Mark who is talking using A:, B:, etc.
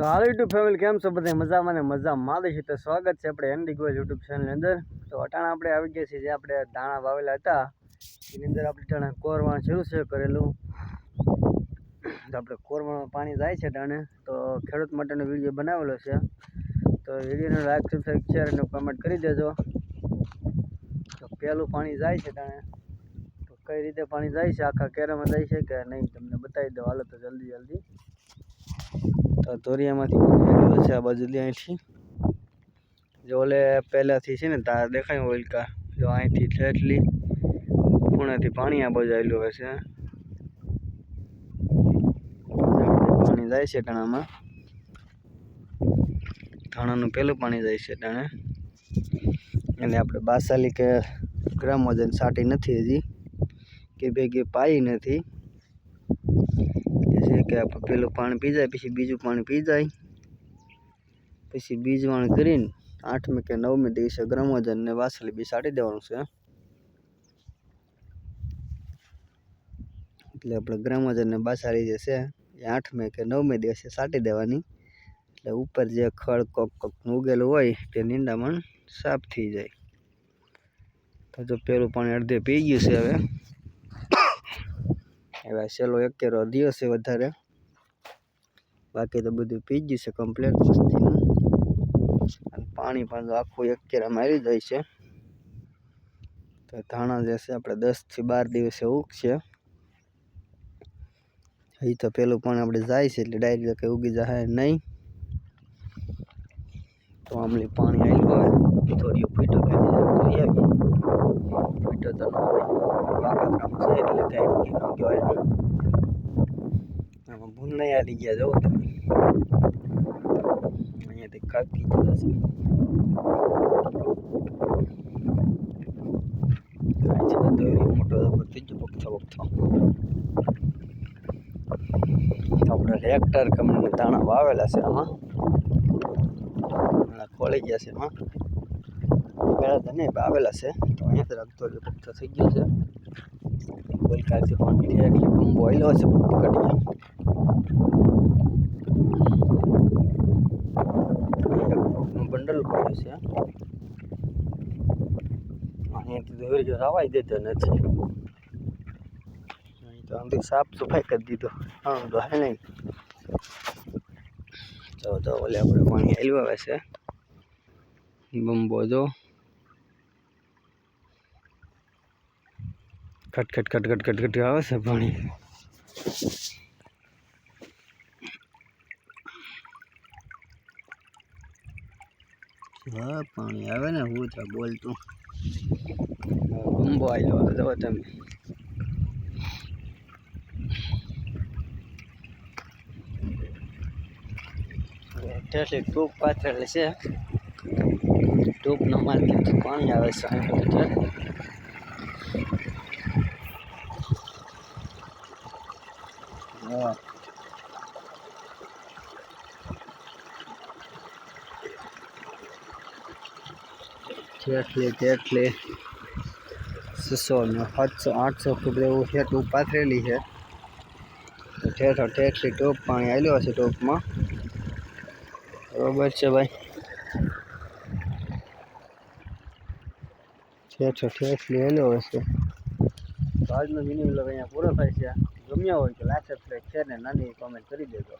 A: તો હાલ YouTube family કેમ છો બધા મજામાં ને મજામાં. છે તો સ્વાગત છે આપણે એન્ડી ગોયલ યુટ્યુબ ચેનલની અંદર. તો અટાણા આપણે આવી ગયા છીએ જે આપણે દાણા વાવેલા હતા. એની અંદર આપણે અટાણા કોરવાણ શરૂ છે કરેલું. તો આપણે કોરવાણમાં પાણી જાય છે ટાણે તો ખેડૂત માટેનો વીડિયો બનાવેલો છે. તો વિડીયોને લાઈક સબસ્ક્રાઈબ શેર અને કમેન્ટ કરી દેજો. તો પહેલું પાણી જાય છે ટાણે તો કઈ રીતે પાણી જાય છે? આખા કેરામાં જાય છે કે નહીં? તમને બતાવી દો હાલો તો જલ્દી જલ્દી. તો દોરિયામાંથી પાણી છે? આ બાજુ અહીંથી. જો ઓલે પહેલાંથી છે ને તાર દેખાય ઓલકા જો અહીંથી એટલી પૂણેથી પાણી આ બાજુ આવેલું હોય છે. પાણી જાય છે ટાણામાં. ધાણાનું પહેલું પાણી જાય છે ટાણે. એટલે આપણે બાસાલી કે ગ્રામ વજન સાટી નથી હજી. કે ભેગી પાઈ નથી. છે કે પેલું પાણી પી જાય, પછી બીજું પાણી પી જાય. પછી બીજવાણ કરીને આઠમે કે નવમે દિવસે ગ્રમજનને વાસળી બી સાટી દેવાનું છે. એટલે આપણે ગ્રામ બાસાડી જે છે, એ આઠમે કે નવમે દિવસે સાટી દેવાની. એટલે ઉપર જે ખડ કોક કોક ઉગેલું હોય, તે નીંદામણ સાફ થઈ જાય. તો જો પેલું પાણી અડધે પી ગયું છે હવે. હવે છેલ્લો એક કેરો દિયો છે વધારે. બાકી તો બધું પી ગયું છે કમ્પ્લેટ મસ્તીનું અને પાણી પણ જો આખું એક કેરા મારી જાય છે. તો ધાણા જે છે, આપણે દસથી બાર દિવસે ઉગશે. એ તો પેલું પાણી આપણે જાય છે, એટલે ડાયરેક્ટ કંઈ ઉગી જાય નહીં. તો આમલી પાણી આવ્યું હોય થોડી પીટો કરી જોઈ આવીએ પીટો તો ન હોય. વાકાત્રામાં છે, એટલે કાંઈ ઉગી ન કહેવાય આમાં ભૂંડ આવી ગયા જવો તમે. અહીંયાથી કાપી જબર થઈ ગયો પગથો પગથો આપણે રેક્ટર કંપનીના દાણા વાવેલા છે આમાં હમણાં ખોળી ગયા છે એમાં પહેલાં તો નહીં વાવેલા છે તો અહીંયા તો રખતો પગથો થઈ ગયો છે બોલકાથી પાણી છે એટલે પંપો આવેલો છે કાઢીએ બંડલ કર્યું છે અહીંયાથી દોરી રવાઈ દેતો નથી તો આમથી સાફ સફાઈ કરી દીધો હા તો હે નહીં તો તો ઓલે આપણે પાણી હેલવા છે બંબો જો ખટ ખટ ખટ ખટ ખટ ખટ આવે છે પાણી હા પાણી આવે ને હું તો બોલતું. આવી આવ્યો જો તમે. ઠેઠી ટૂંક પાથરેલ છે. ટૂંકનો માર્કેટ પાણી આવે છે મીટર હા. ઠેઠલી તેટલી છસો ને સાતસો, આઠસો ફૂટ એવું હેઠું પાથરેલી છે. ઠેઠો ઠેઠલી ટોપ પાણી આવેલો છે ટોપમાં. બરોબર છે ભાઈ. ઠેઠો ઠેઠલી હેલો હશે. તો આજનો વીડિયો અહીંયા પૂરો થાય છે. ગમ્યા હોય તો લાઈક સબસ્ક્રાઈબ શેર ને નાની કોમેન્ટ કરી દેજો.